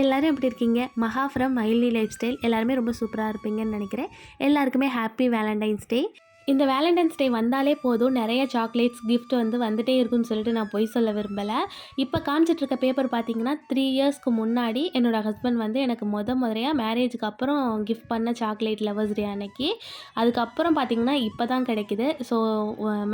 எல்லோரும் எப்படி இருக்கீங்க? மகா ஃப்ரம் மைலி லைஃப் ஸ்டைல் எல்லாருமே ரொம்ப சூப்பராக இருப்பீங்கன்னு நினைக்கிறேன். எல்லாருக்குமே ஹாப்பி வேலண்டைன்ஸ் டே இந்த வேலண்டைன்ஸ் டே வந்தாலே போதும். நிறைய சாக்லேட்ஸ் கிஃப்ட் வந்து வந்துட்டே இருக்குன்னு சொல்லிட்டு நான் பொய் சொல்ல விரும்பலை. இப்போ காமிச்சிட்டு இருக்க பேப்பர் பார்த்தீங்கன்னா த்ரீ இயர்ஸ்க்கு முன்னாடி என்னோட ஹஸ்பண்ட் வந்து எனக்கு முத முறையாக மேரேஜுக்கு அப்புறம் கிஃப்ட் பண்ண சாக்லேட் லவர்ஸ் டே அன்னைக்கு. அதுக்கப்புறம் பார்த்தீங்கன்னா இப்போ தான் கிடைக்குது ஸோ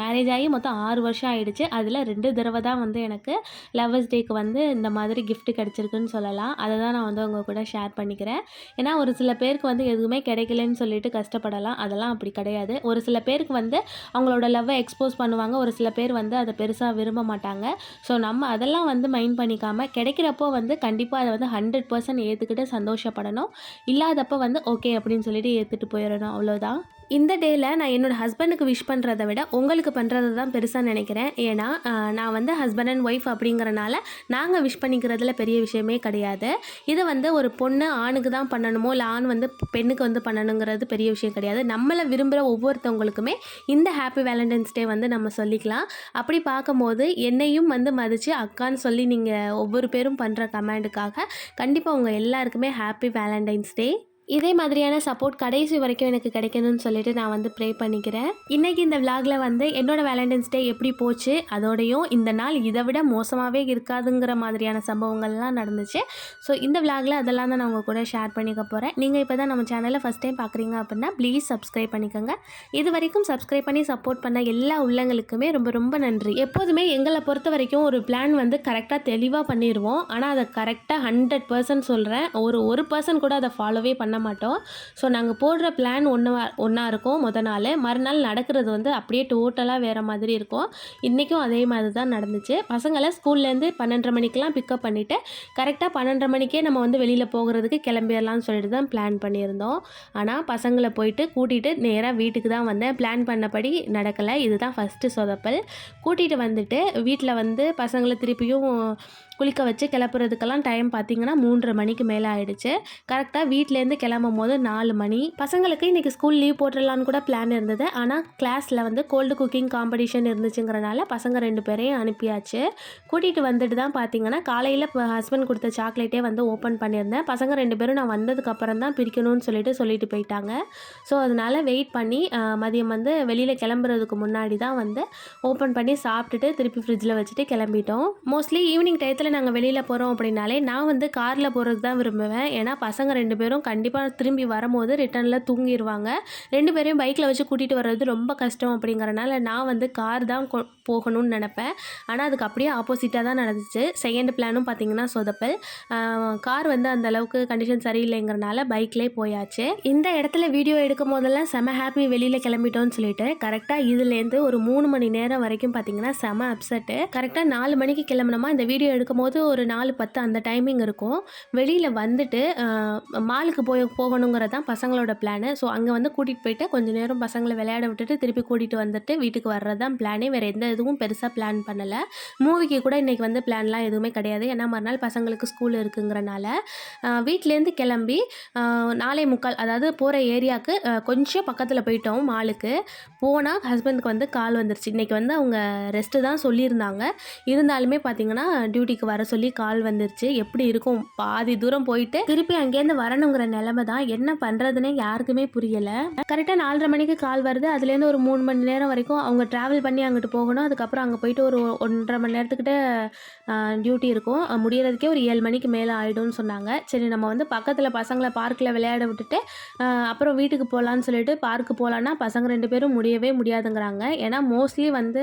மேரேஜ் ஆகி மொத்தம் ஆறு வருஷம் ஆகிடுச்சு அதில் ரெண்டு தடவை தான் வந்து எனக்கு லவர்ஸ் டேக்கு வந்து இந்த மாதிரி கிஃப்ட் கிடச்சிருக்குன்னு சொல்லலாம். அதை தான் நான் வந்து உங்கள் கூட ஷேர் பண்ணிக்கிறேன். ஏன்னா ஒரு சில பேருக்கு வந்து எதுவுமே கிடைக்கலன்னு சொல்லிட்டு கஷ்டப்படலாம். அதெல்லாம் அப்படி கிடையாது. ஒரு சில பேருக்கு வந்து அவங்களோட லவ்வை எக்ஸ்போஸ் பண்ணுவாங்க. ஒரு சில பேர் வந்து அதை பெருசாக விரும்ப மாட்டாங்க. ஸோ நம்ம அதெல்லாம் வந்து மைண்ட் பண்ணிக்காமல் கிடைக்கிறப்போ வந்து கண்டிப்பாக அதை வந்து ஹண்ட்ரட் பர்சன்ட் ஏற்றுக்கிட்டு சந்தோஷப்படணும். இல்லாதப்போ வந்து ஓகே அப்படின்னு சொல்லிட்டு ஏற்றுட்டு போயிடணும். அவ்வளோதான் இந்த டேயில் நான் என்னோடய ஹஸ்பண்டுக்கு விஷ் பண்ணுறதை விட உங்களுக்கு பண்ணுறது தான் பெருசாக நினைக்கிறேன். ஏன்னா நான் வந்து ஹஸ்பண்ட் அண்ட் ஒய்ஃப் அப்படிங்கிறனால நாங்கள் விஷ் பண்ணிக்கிறதுல பெரிய விஷயமே கிடையாது. இதை வந்து ஒரு பொண்ணு ஆணுக்கு தான் பண்ணணுமோ இல்லை ஆண் வந்து பெண்ணுக்கு வந்து பண்ணணுங்கிறது பெரிய விஷயம் கிடையாது. நம்மளை விரும்புகிற ஒவ்வொருத்தவங்களுக்குமே இந்த ஹாப்பி வேலண்டைன்ஸ் டே வந்து நம்ம சொல்லிக்கலாம். அப்படி பார்க்கும்போது என்னையும் வந்து மதித்து அக்கான்னு சொல்லி நீங்கள் ஒவ்வொரு பேரும் பண்ணுற கமெண்டுக்காக கண்டிப்பாக உங்கள் எல்லாருக்குமே ஹாப்பி வேலண்டைன்ஸ் டே இதே மாதிரியான சப்போர்ட் கடைசி வரைக்கும் எனக்கு கிடைக்கணும்னு சொல்லிட்டு நான் வந்து ப்ரே பண்ணிக்கிறேன். இன்றைக்கி இந்த விலாகில் வந்து என்னோட வேலண்டைன்ஸ் டே எப்படி போச்சு அதோடையும் இந்த நாள் இதை விட மோசமாகவே இருக்காதுங்கிற மாதிரியான சம்பவங்கள்லாம் நடந்துச்சு. ஸோ இந்த விலாகில் அதெல்லாம் தான் நான் உங்கள் கூட ஷேர் பண்ணிக்க போகிறேன் நீங்கள் இப்போ தான் நம்ம சேனலை ஃபஸ்ட் டைம் பார்க்குறீங்க அப்படின்னா ப்ளீஸ் சப்ஸ்கிரைப் பண்ணிக்கோங்க. இது வரைக்கும் சப்ஸ்கிரைப் பண்ணி சப்போர்ட் பண்ண எல்லா உள்ளங்களுக்குமே ரொம்ப ரொம்ப நன்றி. எப்போதுமே எங்களை பொறுத்த வரைக்கும் ஒரு பிளான் வந்து கரெக்டாக தெளிவாக பண்ணிடுவோம் ஆனால் அதை கரெக்டாக ஹண்ட்ரட் பர்சன்ட் சொல்கிறேன் ஒரு ஒரு பர்சன் கூட அதை ஃபாலோவே பண்ண மாட்டோம். ஸோ நாங்கள் போடுற பிளான் ஒன்று ஒன்றா இருக்கும். முத நாள். மறுநாள் நடக்கிறது வந்து அப்படியே டோட்டலாக வேறு மாதிரி இருக்கும். இன்றைக்கும் அதே மாதிரி தான் நடந்துச்சு. பசங்களை ஸ்கூல்லேருந்து பன்னெண்டரை மணிக்கெலாம் பிக்கப் பண்ணிவிட்டு கரெக்டாக பன்னெண்டரை மணிக்கே நம்ம வந்து வெளியில் போகிறதுக்கு கிளம்பிடலாம்னு சொல்லிட்டு தான் பிளான் பண்ணியிருந்தோம். ஆனால் பசங்களை போயிட்டு கூட்டிகிட்டு நேராக வீட்டுக்கு தான் வந்தேன். பிளான் பண்ணபடி நடக்கலை. இதுதான் ஃபஸ்ட்டு சொதப்பல். கூட்டிகிட்டு வந்துட்டு வீட்டில் வந்து பசங்களை திருப்பியும் குளிக்க வச்சு கிளப்புறதுக்கெல்லாம் டைம் பார்த்தீங்கன்னா மூன்றரை மணிக்கு மேலே ஆகிடுச்சு கரெக்டாக வீட்டிலேருந்து கிளம்பும் போது நாலு மணி. பசங்களுக்கு இன்றைக்கி ஸ்கூல் லீவ் போட்டுடலான்னு கூட பிளான் இருந்தது. ஆனால் கிளாஸில் வந்து கோல்டு குக்கிங் காம்படிஷன் இருந்துச்சுங்கிறனால பசங்க ரெண்டு பேரையும் அனுப்பியாச்சு. கூட்டிகிட்டு வந்துட்டு தான் பார்த்தீங்கன்னா காலையில் ஹஸ்பண்ட் கொடுத்த சாக்லேட்டே வந்து ஓப்பன் பண்ணியிருந்தேன். பசங்க ரெண்டு பேரும் நான் வந்ததுக்கப்புறம் தான் பிரிக்கணும்னு சொல்லிட்டு சொல்லிட்டு போயிட்டாங்க. ஸோ அதனால் வெயிட் பண்ணி மதியம் வந்து வெளியில் கிளம்புறதுக்கு முன்னாடி தான் வந்து ஓப்பன் பண்ணி சாப்பிட்டுட்டு திருப்பி ஃப்ரிட்ஜில் வச்சுட்டு கிளம்பிட்டோம். மோஸ்ட்லி ஈவினிங் டயத்தில் நாங்கள் வெளியில் போகிறோம் அப்படின்னாலே நான் வந்து காரில் போகிறதுக்கு தான் விரும்புவேன். ஏன்னா பசங்க ரெண்டு பேரும் கண்டிப்பாக திரும்பி வரும்போது ரிட்டனில் தூங்கிடுவாங்க ரெண்டு பேரையும் பைக்கில் வச்சு கூட்டிகிட்டு வர்றது ரொம்ப கஷ்டம் அப்படிங்கிறனால நான் வந்து கார் தான் கொ- போகணும்னு நினப்பேன். ஆனால் அதுக்கு அப்படியே ஆப்போசிட்டாக தான் நடந்துச்சு. செகண்ட் பிளானும் பார்த்தீங்கன்னா சொதப்பல். கார் வந்து அந்த அளவுக்கு கண்டிஷன் சரியில்லைங்கிறனால பைக்லேயே போயாச்சு. இந்த இடத்துல வீடியோ எடுக்கும் போதெல்லாம் செம ஹாப்பி வெளியில் கிளம்பிட்டோம்னு சொல்லிட்டு கரெக்டாக இதுலேருந்து ஒரு மூணு மணி நேரம் வரைக்கும் பார்த்தீங்கன்னா செம அப்செட்டு கரெக்டாக நாலு மணிக்கு கிளம்புனோமா? இந்த வீடியோ எடுக்கும் போகும்போது ஒரு நாலு பத்து அந்த டைமிங் இருக்கும். வெளியில் வந்துட்டு மாலுக்கு போய் போகணுங்கிறது தான் பசங்களோட பிளானு ஸோ அங்கே வந்து கூட்டிகிட்டு போயிட்டு கொஞ்சம் நேரம் பசங்களை விளையாட விட்டுட்டு திருப்பி கூட்டிகிட்டு வந்துட்டு வீட்டுக்கு வர்றது தான் பிளானே வேறு எந்த இதுவும் பெருசாக பிளான் பண்ணலை. மூவிக்கு கூட இன்றைக்கி வந்து பிளான்லாம் எதுவுமே கிடையாது. ஏன்னா மறுநாள் பசங்களுக்கு ஸ்கூல் இருக்குங்கிறனால வீட்டிலேருந்து கிளம்பி நாளை முக்கால் அதாவது போகிற ஏரியாவுக்கு கொஞ்சம் பக்கத்தில் போயிட்டோம் மாலுக்கு போனால் ஹஸ்பண்டுக்கு வந்து கால் வந்துருச்சு. இன்றைக்கி வந்து அவங்க ரெஸ்ட்டு தான் சொல்லியிருந்தாங்க. இருந்தாலுமே பார்த்தீங்கன்னா டியூட்டிக்கு வர சொல்லி கால் வந்துருச்சு. எப்படி இருக்கும்? பாதி தூரம் போயிட்டு திருப்பி அங்கேருந்து வரணுங்கிற நிலமை தான். என்ன பண்ணுறதுனே யாருக்குமே புரியலை. கரெக்டாக நாலரை மணிக்கு கால் வருது. அதுலேருந்து ஒரு மூணு மணி நேரம் வரைக்கும் அவங்க ட்ராவல் பண்ணி அங்கிட்டு போகணும். அதுக்கப்புறம் அங்கே போயிட்டு ஒரு ஒன்றரை மணி நேரத்துக்கிட்ட டியூட்டி இருக்கும். முடியறதுக்கே ஒரு ஏழு மணிக்கு மேலே ஆகிடும்னு சொன்னாங்க. சரி நம்ம வந்து பக்கத்தில் பசங்களை பார்க்கில் விளையாட விட்டுட்டு அப்புறம் வீட்டுக்கு போகலான்னு சொல்லிட்டு பார்க்கு போகலான்னா பசங்க ரெண்டு பேரும் முடியவே முடியாதுங்கிறாங்க. ஏன்னா மோஸ்ட்லி வந்து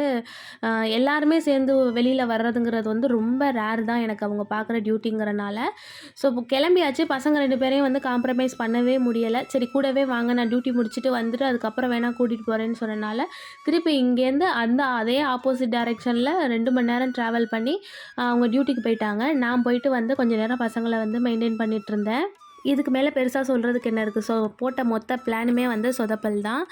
எல்லாருமே சேர்ந்து வெளியில் வர்றதுங்கிறது வந்து ரொம்ப ரேர் தான் எனக்கு அவங்க பார்க்குற டியூட்டிங்கிறனால. ஸோ இப்போ கிளம்பியாச்சு. பசங்க ரெண்டு பேரையும் வந்து காம்ப்ரமைஸ் பண்ணவே முடியலை. சரி கூடவே வாங்க நான் டியூட்டி முடிச்சுட்டு வந்துட்டு அதுக்கப்புறம் வேணால் கூட்டிகிட்டு போகிறேன்னு சொன்னனால திருப்பி இங்கேருந்து அந்த அதே ஆப்போசிட் டைரெக்ஷனில் ரெண்டு மணி நேரம் ட்ராவல் பண்ணி அவங்க டியூட்டிக்கு போயிட்டாங்க. நான் போயிட்டு வந்து கொஞ்ச நேரம் பசங்களை வந்து மெயின்டைன் பண்ணிகிட்ருந்தேன் இருந்தேன். இதுக்கு மேலே பெருசாக சொல்கிறதுக்கு என்ன இருக்குது ஸோ போட்ட மொத்த பிளானுமே வந்து சொதப்பல் தான்.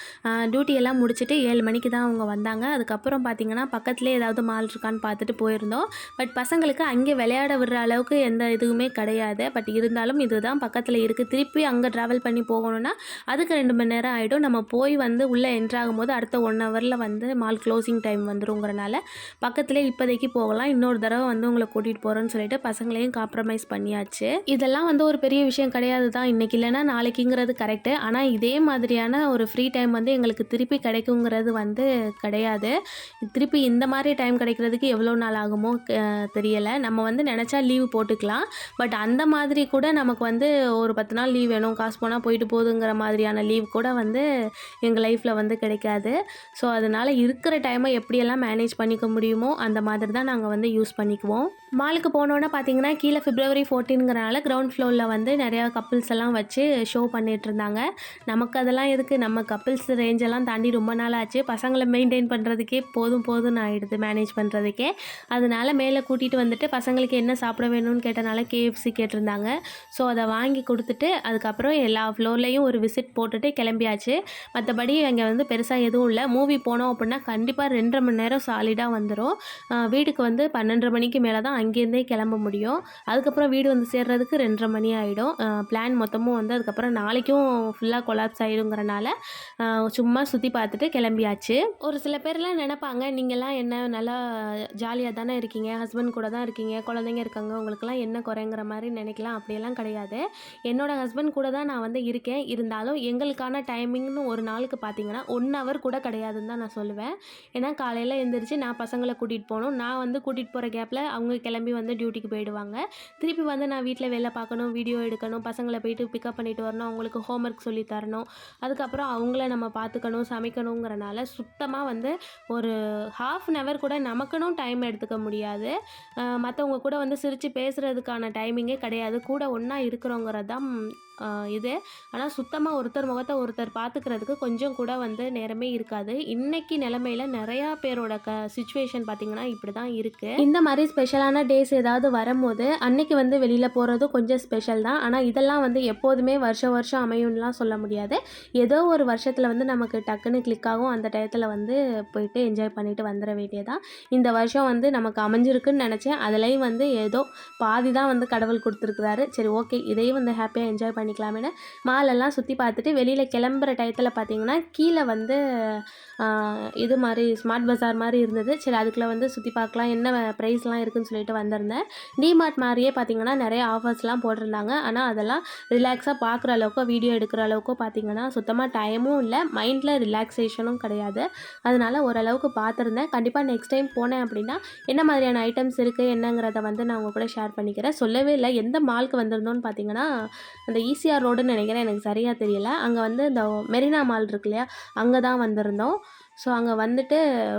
டியூட்டி எல்லாம் முடிச்சுட்டு ஏழு மணிக்கு தான் அவங்க வந்தாங்க. அதுக்கப்புறம் பார்த்தீங்கன்னா பக்கத்துலேயே ஏதாவது மால் இருக்கான்னு பார்த்துட்டு போயிருந்தோம். பட் பசங்களுக்கு அங்கே விளையாட விடுற அளவுக்கு எந்த இதுவுமே கிடையாது. பட் இருந்தாலும் இதுதான் பக்கத்தில் இருக்குது திருப்பி அங்கே ட்ராவல் பண்ணி போகணுன்னா அதுக்கு ரெண்டு மணி நேரம் ஆகிடும் நம்ம போய் வந்து உள்ளே என்ட்ராகும் போது அடுத்த ஒன் ஹவரில் வந்து மால் க்ளோசிங் டைம் வந்துருங்கிறனால பக்கத்துலேயே இப்போதைக்கு போகலாம். இன்னொரு தடவை வந்து உங்களை கூட்டிகிட்டு போகிறோன்னு சொல்லிட்டு பசங்களையும் காம்ப்ரமைஸ் பண்ணியாச்சு. இதெல்லாம் வந்து ஒரு பெரிய விஷயம் கிடையாது. கிடையாது தான் இன்றைக்கி இல்லைன்னா நாளைக்குங்கிறது கரெக்டு ஆனால் இதே மாதிரியான ஒரு ஃப்ரீ டைம் வந்து எங்களுக்கு திருப்பி கிடைக்குங்கிறது வந்து கிடையாது. திருப்பி இந்த மாதிரி டைம் கிடைக்கிறதுக்கு எவ்வளோ நாள் ஆகுமோ தெரியலை. நம்ம வந்து நினச்சா லீவு போட்டுக்கலாம். பட் அந்த மாதிரி கூட நமக்கு வந்து ஒரு பத்து நாள் லீவ் வேணும். காசு போனால் போயிட்டு போகுதுங்கிற மாதிரியான லீவ் கூட வந்து எங்கள் லைஃப்பில் வந்து கிடைக்காது. ஸோ அதனால் இருக்கிற டைமை எப்படியெல்லாம் மேனேஜ் பண்ணிக்க முடியுமோ அந்த மாதிரி தான் நாங்கள் வந்து யூஸ் பண்ணிக்குவோம். மாலுக்கு போனோன்னே பார்த்தீங்கன்னா கீழே பிப்ரவரி ஃபோர்டீன்கிறனால கிரவுண்ட் ஃப்ளோரில் வந்து நிறையா கப்புள்ஸ் எல்லாம் வச்சு ஷோ பண்ணிட்டு இருந்தாங்க நமக்கு அதெல்லாம் எதுக்கு? நம்ம கப்புள்ஸ் ரேஞ்செல்லாம் தாண்டி ரொம்ப நாள் ஆச்சு. பசங்களை மெயின்டைன் பண்ணுறதுக்கே போதும் போதும்னு ஆகிடுது மேனேஜ் பண்ணுறதுக்கே அதனால மேலே கூட்டிகிட்டு வந்துட்டு பசங்களுக்கு என்ன சாப்பிட வேணும்னு கேட்டனால கேஎஃப்சி கேட்டிருந்தாங்க. ஸோ அதை வாங்கி கொடுத்துட்டு அதுக்கப்புறம் எல்லா ஃப்ளோர்லேயும் ஒரு விசிட் போட்டுட்டு கிளம்பியாச்சு. மற்றபடி அங்கே வந்து பெருசாக எதுவும் இல்லை. மூவி போனோம் அப்படின்னா கண்டிப்பாக ரெண்டரை மணி நேரம் சாலிடாக வந்துடும் வீட்டுக்கு வந்து பன்னெண்டரை மணிக்கு மேலே தான் அங்கேருந்தே கிளம்ப முடியும். அதுக்கப்புறம் வீடு வந்து சேர்றதுக்கு ரெண்டரை மணி ஆகிடும் பிளான் மொத்தமும் வந்து அதுக்கப்புறம் நாளைக்கும் ஃபுல்லாக கொலாப்ஸ் ஆகிடுங்கிறனால சும்மா சுற்றி பார்த்துட்டு கிளம்பியாச்சு. ஒரு சில பேர்லாம் நினைப்பாங்க நீங்கள்லாம் என்ன நல்லா ஜாலியாக தானே இருக்கீங்க? ஹஸ்பண்ட் கூட தான் இருக்கீங்க? குழந்தைங்க இருக்காங்க உங்களுக்குலாம் என்ன குறைங்கிற மாதிரி நினைக்கலாம். அப்படியெல்லாம் கிடையாது. என்னோட ஹஸ்பண்ட் கூட தான் நான் வந்து இருக்கேன். இருந்தாலும் எங்களுக்கான டைமிங்னு ஒரு நாளுக்கு பார்த்தீங்கன்னா ஒன் ஹவர் கூட கிடையாதுன்னு தான் நான் சொல்லுவேன். ஏன்னா காலையில் எழுந்திரிச்சு நான் பசங்களை கூட்டிகிட்டு போகணும். நான் வந்து கூட்டிகிட்டு போகிற கேப்பில் அவங்க கிளம்பி வந்து டியூட்டிக்கு போயிடுவாங்க. திருப்பி வந்து நான் வீட்டில் வேலை பார்க்கணும் வீடியோ எடுக்கணும் பசங்களை போயிட்டு பிக்கப் பண்ணிட்டு வரணும் அவங்களுக்கு ஹோம்ஒர்க் சொல்லி தரணும். அதுக்கப்புறம் அவங்கள நம்ம பார்த்துக்கணும் சமைக்கணுங்கிறனால சுத்தமாக வந்து ஒரு ஹாஃப் அன் ஹவர் கூட நமக்குன்னு டைம் எடுத்துக்க முடியாது. மற்றவங்க கூட வந்து சிரித்து பேசுகிறதுக்கான டைமிங்கே கிடையாது. கூட ஒன்றா இருக்கிறோங்கிறது தான் இது. ஆனால் சுத்தமாக ஒருத்தர் முகத்தை ஒருத்தர் பார்த்துக்கிறதுக்கு கொஞ்சம் கூட வந்து நேரமே இருக்காது. இன்னைக்கு நிலமையில நிறையா பேரோட க சுச்சுவேஷன் பார்த்திங்கன்னா இப்படி தான் இருக்குது இந்த மாதிரி ஸ்பெஷலான டேஸ் ஏதாவது வரும்போது அன்னைக்கு வந்து வெளியில் போகிறதும் கொஞ்சம் ஸ்பெஷல் தான். ஆனால் இதெல்லாம் வந்து எப்போதுமே வருஷம் வருஷம் அமையும்லாம் சொல்ல முடியாது. ஏதோ ஒரு வருஷத்தில் வந்து நமக்கு டக்குன்னு கிளிக் ஆகும். அந்த டயத்தில் வந்து போயிட்டு என்ஜாய் பண்ணிட்டு வந்துட வேண்டியதான் இந்த வருஷம் வந்து நமக்கு அமைஞ்சிருக்குன்னு நினச்சேன். அதுலேயும் வந்து ஏதோ பாதி தான் வந்து கடவுள் கொடுத்துருக்குறாரு. சரி ஓகே இதையும் வந்து ஹாப்பியாக என்ஜாய் பண்ணி பண்ணிக்கலாமேன்னு மாலெல்லாம் சுற்றி பார்த்துட்டு வெளியில் கிளம்புற டயத்தில் பார்த்தீங்கன்னா கீழே வந்து இது மாதிரி ஸ்மார்ட் பஜார் மாதிரி இருந்தது. சரி அதுக்குள்ளே வந்து சுற்றி பார்க்கலாம் என்ன ப்ரைஸ்லாம் இருக்குன்னு சொல்லிட்டு வந்திருந்தேன். டிமார்ட் மாதிரியே பார்த்தீங்கன்னா நிறைய ஆஃபர்ஸ்லாம் போட்டிருந்தாங்க. ஆனால் அதெல்லாம் ரிலாக்ஸாக பார்க்குற அளவுக்கோ வீடியோ எடுக்கிற அளவுக்கோ பார்த்தீங்கன்னா சுத்தமாக டைமும் இல்லை மைண்டில் ரிலாக்ஸேஷனும் கிடையாது. அதனால் ஓரளவுக்கு பார்த்துருந்தேன் கண்டிப்பாக நெக்ஸ்ட் டைம் போனேன் அப்படின்னா என்ன மாதிரியான ஐட்டம்ஸ் இருக்குது என்னங்கிறத வந்து நான் உங்கள் கூட ஷேர் பண்ணிக்கிறேன். சொல்லவே இல்லை எந்த மால்க்கு வந்திருந்தோன்னு பார்த்தீங்கன்னா அந்த ஈ ஈசிஆர் ரோடுன்னு நினைக்கிறேன் எனக்கு சரியாக தெரியல. அங்கே வந்து இந்த மெரினா மால் இருக்கு இல்லையா அங்கே தான் வந்திருந்தோம். ஸோ அங்கே வந்துட்டு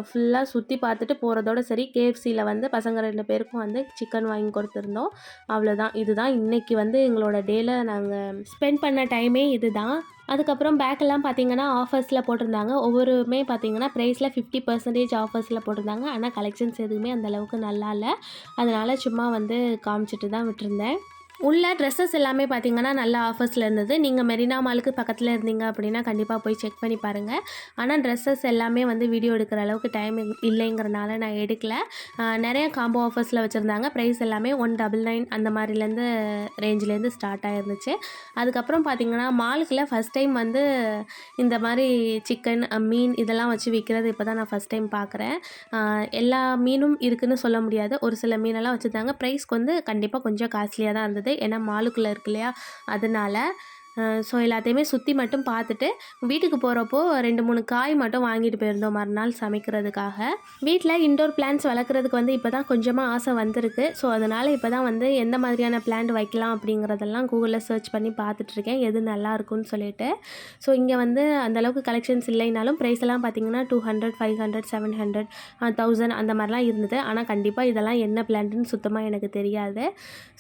ஃபுல்லாக சுற்றி பார்த்துட்டு போகிறதோட சரி கேஎஃப்சியில் வந்து பசங்க ரெண்டு பேருக்கும் வந்து சிக்கன் வாங்கி கொடுத்துருந்தோம். அவ்வளோதான் இதுதான் இன்றைக்கி வந்து எங்களோட டேயில் நாங்கள் ஸ்பெண்ட் பண்ண டைமே இதுதான். அதுக்கப்புறம் பேக்கெல்லாம் பார்த்தீங்கன்னா ஆஃபர்ஸில் போட்டிருந்தாங்க. ஒவ்வொருமே பார்த்தீங்கன்னா ப்ரைஸில் ஃபிஃப்டி பர்சன்டேஜ் ஆஃபர்ஸில் போட்டிருந்தாங்க. ஆனால் கலெக்ஷன்ஸ் எதுவுமே அந்தளவுக்கு நல்லா இல்லை. அதனால் சும்மா வந்து காமிச்சிட்டு தான் விட்டுருந்தேன். உள்ள ட்ரெஸ்ஸஸ் எல்லாமே பார்த்தீங்கன்னா நல்ல ஆஃபர்ஸில் இருந்தது. நீங்கள் மெரினா மாலுக்கு பக்கத்தில் இருந்தீங்க அப்படின்னா கண்டிப்பாக போய் செக் பண்ணி பாருங்கள் ஆனால் ட்ரெஸ்ஸஸ் எல்லாமே வந்து வீடியோ எடுக்கிற அளவுக்கு டைம் இல்லைங்கிறனால நான் எடுக்கல. நிறைய காம்போ ஆஃபர்ஸில் வச்சுருந்தாங்க. ப்ரைஸ் எல்லாமே ஒன் டபுள் நைன் அந்த மாதிரிலேருந்து ரேஞ்சிலேருந்து ஸ்டார்ட் ஆகிருந்துச்சு அதுக்கப்புறம் பார்த்தீங்கன்னா மாலுக்குள்ள ஃபஸ்ட் டைம் வந்து இந்த மாதிரி சிக்கன் மீன் இதெல்லாம் வச்சு விற்கிறது இப்போ தான் நான் ஃபஸ்ட் டைம் பார்க்குறேன் எல்லா மீனும் இருக்குதுன்னு சொல்ல முடியாது. ஒரு சில மீனெல்லாம் வச்சுருந்தாங்க. ப்ரைஸ்க்கு வந்து கண்டிப்பாக கொஞ்சம் காஸ்ட்லியாக தான் இருந்தது. ஏன்னா மாலுக்குள்ளே இருக்கு இல்லையா? அதனால ஸோ எல்லாத்தையுமே சுற்றி மட்டும் பார்த்துட்டு வீட்டுக்கு போகிறப்போ ரெண்டு மூணு காய் மட்டும் வாங்கிட்டு போயிருந்தோம் மறுநாள் சமைக்கிறதுக்காக. வீட்டில் இன்டோர் பிளான்ஸ் வளர்க்குறதுக்கு வந்து இப்போ தான் கொஞ்சமாக ஆசை வந்திருக்கு. ஸோ அதனால் இப்போ தான் வந்து எந்த மாதிரியான பிளான்ட் வைக்கலாம் அப்படிங்கிறதெல்லாம் கூகுளில் சர்ச் பண்ணி பார்த்துட்ருக்கேன் எது நல்லா இருக்கும்னு சொல்லிட்டு. ஸோ இங்கே வந்து அந்தளவுக்கு கலெக்ஷன்ஸ் இல்லைனாலும் ப்ரைஸ் எல்லாம் பார்த்தீங்கன்னா two hundred five hundred seven hundred thousand அந்த மாதிரிலாம் இருந்தது. ஆனால் கண்டிப்பாக இதெல்லாம் என்ன பிளான்ட்டுன்னு சுத்தமாக எனக்கு தெரியாது.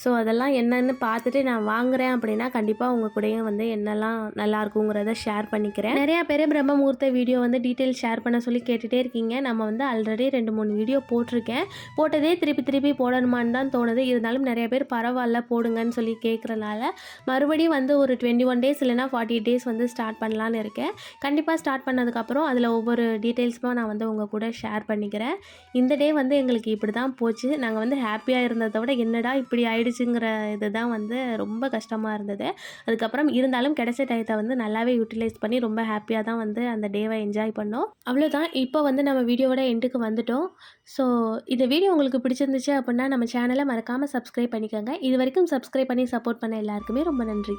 ஸோ அதெல்லாம் என்னென்னு பார்த்துட்டு நான் வாங்குகிறேன் அப்படின்னா கண்டிப்பாக உங்கள் கூடயும் வந்து என்னெல்லாம் நல்லா இருக்குங்கிறத ஷேர் பண்ணிக்கிறேன். நிறையா பேர் பிரம்ம முகூர்த்த வீடியோ வந்து டீட்டெயில் ஷேர் பண்ண சொல்லி கேட்டுகிட்டே இருக்கீங்க. நம்ம வந்து ஆல்ரெடி ரெண்டு மூணு வீடியோ போட்டிருக்கேன். போட்டதே திருப்பி திருப்பி போடணுமான்னு தான் தோணுது. இருந்தாலும் நிறைய பேர் பரவாயில்ல போடுங்கன்னு சொல்லி கேட்குறனால மறுபடியும் வந்து ஒரு டுவெண்ட்டி ஒன் டேஸ் இல்லைனா ஃபார்ட்டி டேஸ் வந்து ஸ்டார்ட் பண்ணலான்னு இருக்கேன். கண்டிப்பாக ஸ்டார்ட் பண்ணதுக்கப்புறம் அதில் ஒவ்வொரு டீட்டெயில்ஸுமே நான் வந்து உங்கள் கூட ஷேர் பண்ணிக்கிறேன். இந்த டே வந்து எங்களுக்கு இப்படி தான் போச்சு. நாங்கள் வந்து ஹாப்பியாக இருந்ததை விட என்னடா இப்படி ஆயிடுச்சுங்கிற இது தான் வந்து ரொம்ப கஷ்டமாக இருந்தது. அதுக்கப்புறம் இருந்தாலும் கிடைச்ச டயத்தை வந்து நல்லாவே யூட்டிலைஸ் பண்ணி ரொம்ப ஹாப்பியாக தான் வந்து அந்த டேவை என்ஜாய் பண்ணோம். அவ்வளோதான் இப்போ வந்து நம்ம வீடியோவோட எண்டுக்கு வந்துட்டோம். ஸோ இந்த வீடியோ உங்களுக்கு பிடிச்சிருந்துச்சு அப்படின்னா நம்ம சேனலை மறக்காமல் சப்ஸ்கிரைப் பண்ணிக்கோங்க. இது வரைக்கும் சப்ஸ்கிரைப் பண்ணி சப்போர்ட் பண்ண எல்லாருக்குமே ரொம்ப நன்றி.